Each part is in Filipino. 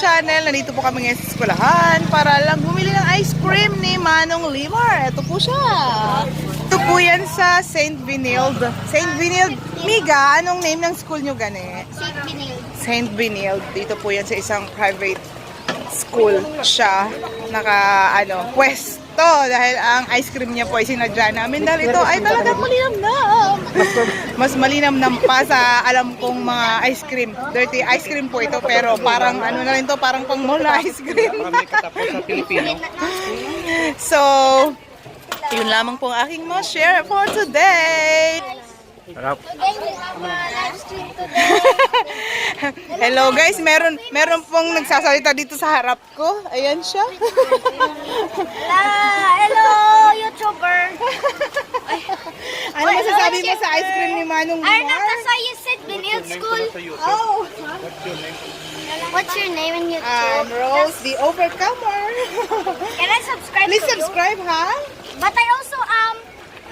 channel. Nandito po kami ngayon sa eskwelahan para lang bumili ng ice cream ni Manong Limar. Ito po siya. Ito po yan sa St. Vinild. St. Vinild. Miga, anong name ng school nyo gani? St. Benilde. St. Vinild. Dito po yan sa isang private school siya. Naka, ano, pwesto. Dahil ang ice cream niya po ay sinadya namin. Dahil ito ay talagang malinamnam. Mas malinamnam pa sa alam kong mga ice cream. Dirty ice cream po ito. Pero parang ano na rin to, parang pang mall na ice cream. Marami katapos sa Pilipino. So, yun lamang po ang aking mga share for today. Harap. Today we have a live stream today. Hello guys, meron meron pong nagsasalita dito sa harap ko. Ayan siya. Ah, hello, YouTuber. masasabi mo sa ice cream ni Manong Arna Mar? Kasaya St. Benilde School. Oh, What's your name in YouTube? um, Rose the Overcomer. Can I subscribe Please to you? subscribe, ha? But I also, um,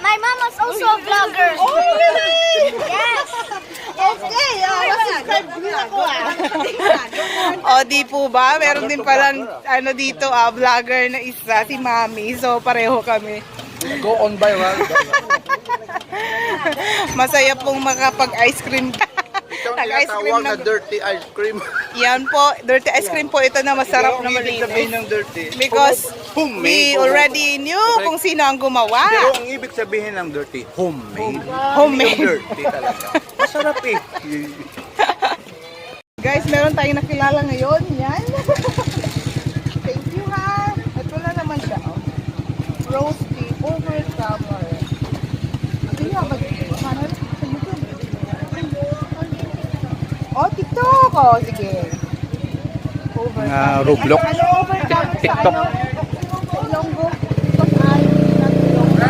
my mom is also a vlogger. Oh, really? Yes. Okay, ah, subscribe din ako ah. o, di po ba? Meron din palang, ano dito ah, vlogger na isa, si Mami. So, pareho kami. Go on viral. Masaya pong makapag-ice cream. Ito ang tinatawag na dirty ice cream. Yan po, dirty ice cream po ito na masarap na Pero sabihin malinis. ng dirty. Because Homemade. we already knew kung sino ang Pero gumawa. ang ibig sabihin ng dirty, homemade. Homemade. Yung dirty talaga. Masarap eh. Guys, meron tayong nakilala ngayon. Yan. Thank you ha. Ito na naman siya. Oh. Rose the Overcomer. Do you have a channel sa YouTube? Oh, TikTok. Oh, sige. Overcomer. Mga Roblox. Ano overcomer sa TikTok. ano? Ilonggo. TikTok ay Ilonggo.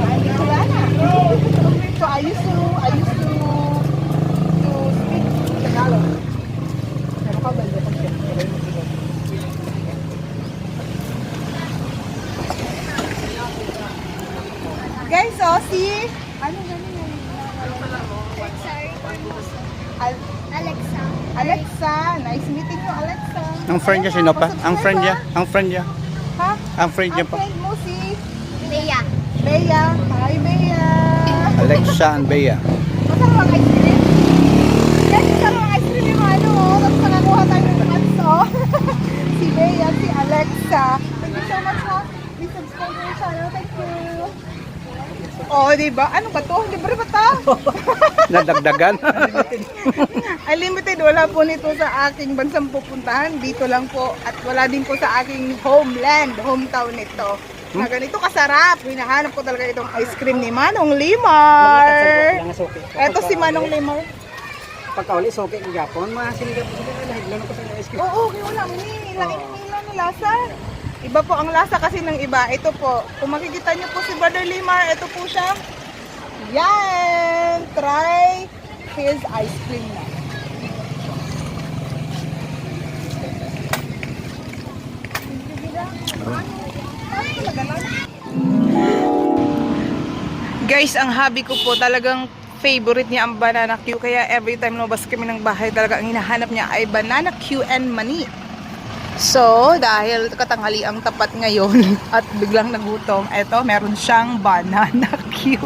Ay, Bicolana. So I used to, I used to, to speak Tagalog. Pero ka ba, hindi ko siya. Guys, oh, si... Ano ganun yung... Sorry. Al- Alexa. Alexa. Nice meeting you, Alexa. Ang friend niya sino pa? Ang friend niya? Ang friend niya? Ha? Ang friend niya Ang pa? friend mo si Bea. Bea. Hi, Bea. Alexa and Bea. Masarap ang ice cream? Yes, masarap ang ice cream yung ano, oh. Tapos nakakuha tayo ng oh. si Bea, si Alexa. Thank you so much, ha. Please subscribe to your channel. Thank you. Oh, di ba? Ano ba to? Libre ba to? Nadagdagan. Unlimited, wala po nito sa aking bansang pupuntahan. Dito lang po. At wala din po sa aking homeland, hometown nito. Na ganito kasarap. Hinahanap ko talaga itong ice cream ni Manong Limar. Eto si Manong Limar. Pagkauli, soke ng Japon, mga sinigaw sila na lahiglan ko sa ice cream. Oo, okay, wala. Laking nila ng lasa. Iba po ang lasa kasi ng iba. Ito po, kung makikita niyo po si Brother Limar, ito po siya. Yan! Try his ice cream na. Guys, ang hobby ko po talagang favorite niya ang banana Q. Kaya every time lumabas kami ng bahay, talaga ang hinahanap niya ay banana Q and mani. So, dahil katanghali ang tapat ngayon at biglang nagutom, eto, meron siyang banana Q.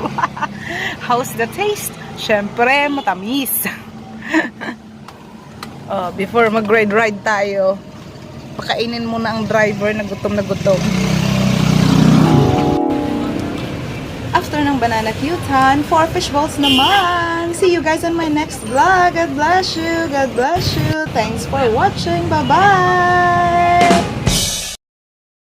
How's the taste? Siyempre, matamis. oh, before mag-ride ride tayo, pakainin muna ang driver na gutom na gutom. After ng banana cutan, four fish balls naman. See you guys on my next vlog. God bless you. God bless you. Thanks for watching. Bye-bye.